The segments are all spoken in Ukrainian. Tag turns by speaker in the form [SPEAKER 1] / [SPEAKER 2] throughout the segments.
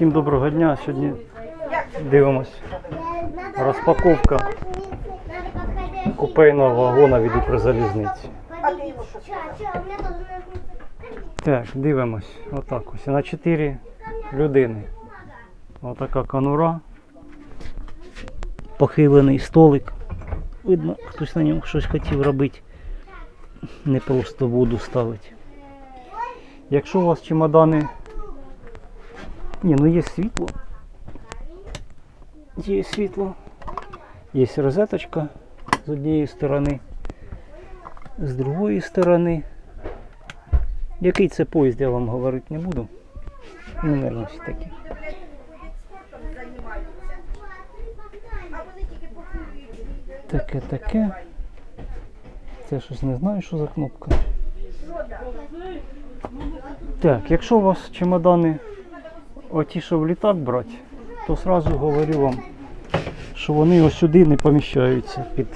[SPEAKER 1] Всім доброго дня. Сьогодні дивимось розпаковка купейного вагона від Укрзалізниці. Так, дивимось. Отак ось. На 4 людини. Отака конура. Похилений столик. Видно, хтось на ньому щось хотів робити. Не просто воду ставити. Якщо у вас чемодани. Ні, ну є світло. Є світло. Є розеточка з однієї сторони. З другої сторони. Який це поїзд, я вам говорити не буду. Ну, мабуть, всі такі. Таке, таке. Це щось не знаю, що за кнопка. Так, якщо у вас чемодани оті, що в літак брати, то сразу говорю вам, що вони ось сюди не поміщаються під,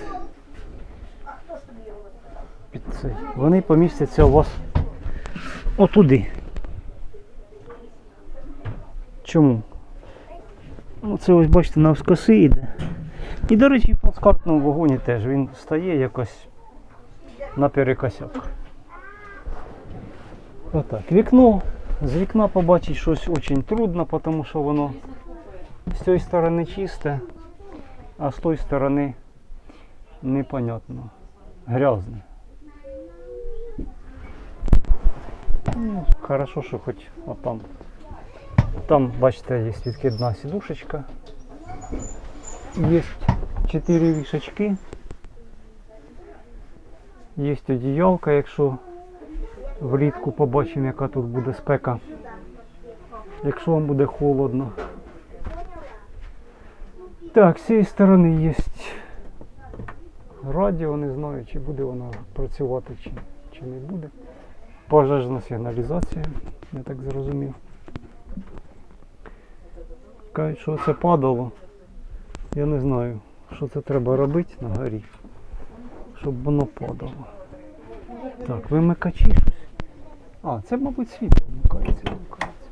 [SPEAKER 1] під цей. Вони помістяться у вас отуди. Чому? Ну, це ось бачите, навскоси йде. І, до речі, в плацкартному вагоні теж він стає якось наперекосяк. Отак. Вікно. З вікна побачити щось дуже трудно, тому що воно з цієї сторони чисте, а з тої сторони непонятно. Грязне. Ну, хорошо, що хоч отам. Там, бачите, є відкидна сідушечка. Є чотири вішачки. Є одіялка, якщо влітку побачимо, яка тут буде спека. Якщо вам буде холодно. Так, з цієї сторони є радіо, не знаю, чи буде воно працювати, чи, чи не буде. Пожежна сигналізація, я так зрозумів. Кажуть, що це падало. Я не знаю, що це треба робити на горі, щоб воно падало. Так, вимикачі щось. А, це, мабуть, світло вмикається, вмикається.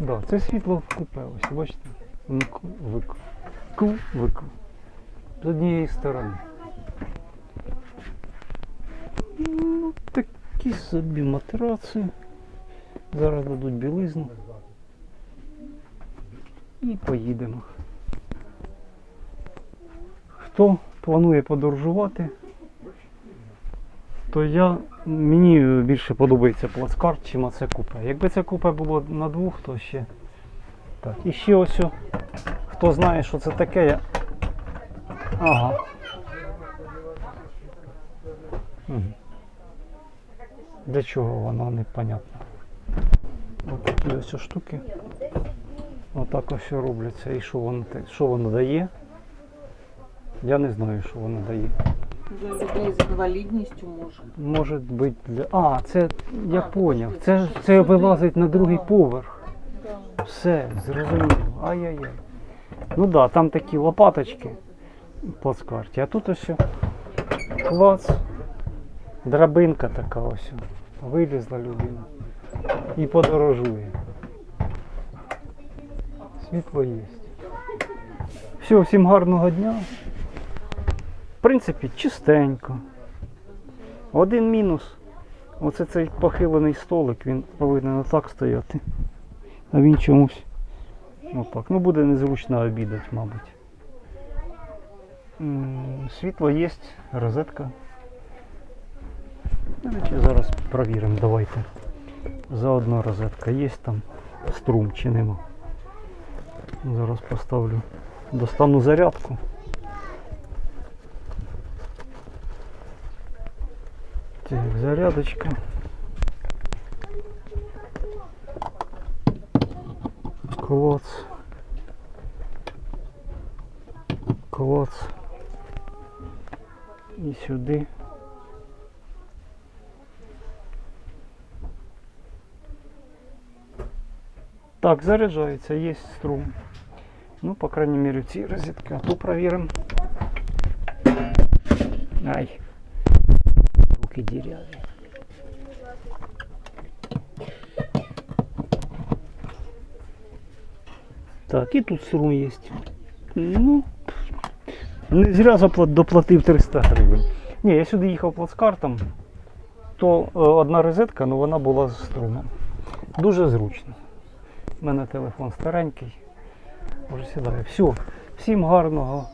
[SPEAKER 1] Да, це світло в купе, ось, бачите? Вмик. Ку, вик. З однієї сторони. Ну, такі собі матраци. Зараз дадуть білизну. І поїдемо. Хто планує подорожувати, то я, мені більше подобається плацкарт, чим це купе. Якби це купе було на двох, то ще. Так, і ще ось, хто знає, що це таке, я. Ага. Для чого воно непонятно. Ось такі ось штуки. Отак ось робляться. І що воно, що воно дає? Я не знаю, що воно дає.
[SPEAKER 2] Для людей з інвалідністю може.
[SPEAKER 1] Може бути для. А, це я поняв. Це, це вилазить на другий поверх. Все, зрозуміло. Ай-яй-яй. Ну так, да, там такі лопаточки в плацкарті. А тут ось клац. Драбинка така ось. Вилізла людина. І подорожує. Світло є. Все, всім гарного дня. В принципі, чистенько. Один мінус. Оце цей похилений столик, він повинен отак стояти. А він чомусь отак. Ну буде незручно обідати, мабуть. Світло є, розетка. До речі, зараз провіримо, давайте. Заодно розетка є там струм чи нема. Зараз поставлю. Достану зарядку. Так, зарядочка. Клоц. Клоц. І сюди. Так, заряджається, є струм. Ну, по крайней мере, ці розетки. А ту провіримо. Ай. Діряві. Так, і тут струм є. Ну, не зря запла- доплатив 300 гривень. Ні, я сюди їхав плацкартом, то е, одна розетка, але вона була з струмом. Дуже зручно. У мене телефон старенький. Може сідає. Все. Всім гарного.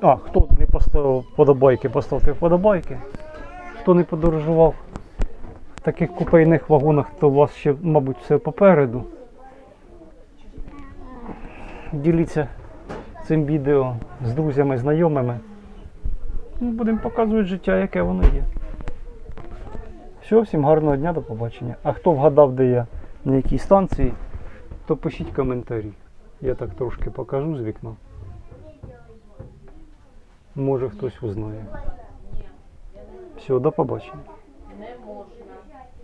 [SPEAKER 1] А, хто не поставив вподобайки, поставте вподобайки. Хто не подорожував в таких купейних вагонах, то у вас ще, мабуть, все попереду. Діліться цим відео з друзями, знайомими. Ну, будемо показувати життя, яке воно є. Все, всім гарного дня, до побачення. А хто вгадав, де я на якій станції, то пишіть коментарі. Я так трошки покажу з вікна. Може хтось узнає. Все, до побачення.